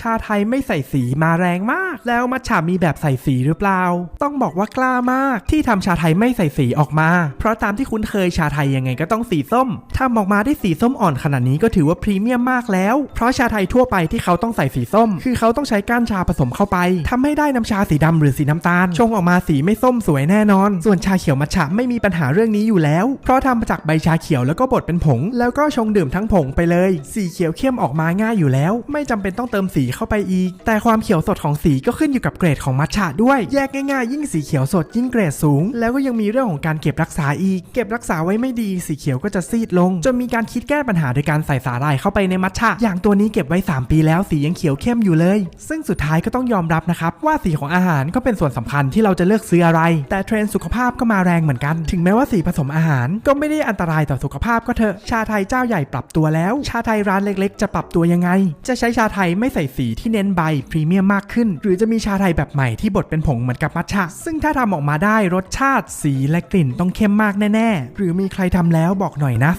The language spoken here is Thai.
ชาไทยไม่ใส่สีมาแรงมาก แล้วมัทฉะมีแบบใส่สีหรือเปล่า ต้องบอกว่ากล้ามากที่ทำชาไทยไม่ใส่สีออกมา เพราะตามที่คุ้นเคยชาไทยยังไงก็ต้องสีส้มทำออกมาได้สีส้มอ่อนขนาดนี้ก็ถือว่าพรีเมียมมากแล้ว เพราะชาไทยทั่วไปที่เขาต้องใส่สีส้ม คือเขาต้องใช้ก้านชาผสมเข้าไปทำให้ได้น้ำชาสีดำหรือสีน้ำตาล ชงออกมาสีไม่ส้มสวยแน่นอน ส่วนชาเขียวมัทฉะไม่มีปัญหาเรื่องนี้อยู่แล้ว เพราะทำมาจากใบชาเขียวแล้วก็บดเป็นผง แล้วก็ชงดื่มทั้งผงไปเลย สีเขียวเข้มออกมาง่ายอยู่แล้ว ไม่จำเป็นต้องเติมสีเข้าไปอีก แต่ความเขียวสดของสีก็ขึ้นอยู่กับเกรดของมัทฉะด้วย แยกง่ายๆ ยิ่งสีเขียวสดยิ่งเกรดสูง แล้วก็ยังมีเรื่องของการเก็บรักษาอีก เก็บรักษาไว้ไม่ดี สีเขียวก็จะซีดลง จนมีการคิดแก้ปัญหาโดยการใส่สาหร่ายเข้าไปในมัทฉะอย่างตัวนี้เก็บไว้ 3 ปีแล้วสียังเขียวเข้มอยู่เลย ซึ่งสุดท้ายก็ต้องยอมรับนะครับว่าสีของอาหารก็เป็นส่วนสำคัญที่เราจะเลือกซื้ออะไร แต่เทรนด์สุขภาพก็มาแรงเหมือนกัน ถึงแม้ว่าสีผสมอาหาร ก็ไม่ได้อันตรายต่อสุขภาพก็เถอะชาไทยเจ้าใหญ่ปรับตัวแล้ว ชาไทยร้านเล็ก ๆ จะปรับตัวยังไง จะใช้ชาไทยไม่ใส่สีที่เน้นใบพรีเมียมมากขึ้น หรือจะมีชาไทยแบบใหม่ที่บดเป็นผงเหมือนกับมัทฉะ ซึ่งถ้าทำออกมาได้รสชาติสีและกลิ่นต้องเข้มมากแน่ๆ หรือมีใครทำแล้วบอกหน่อยนะ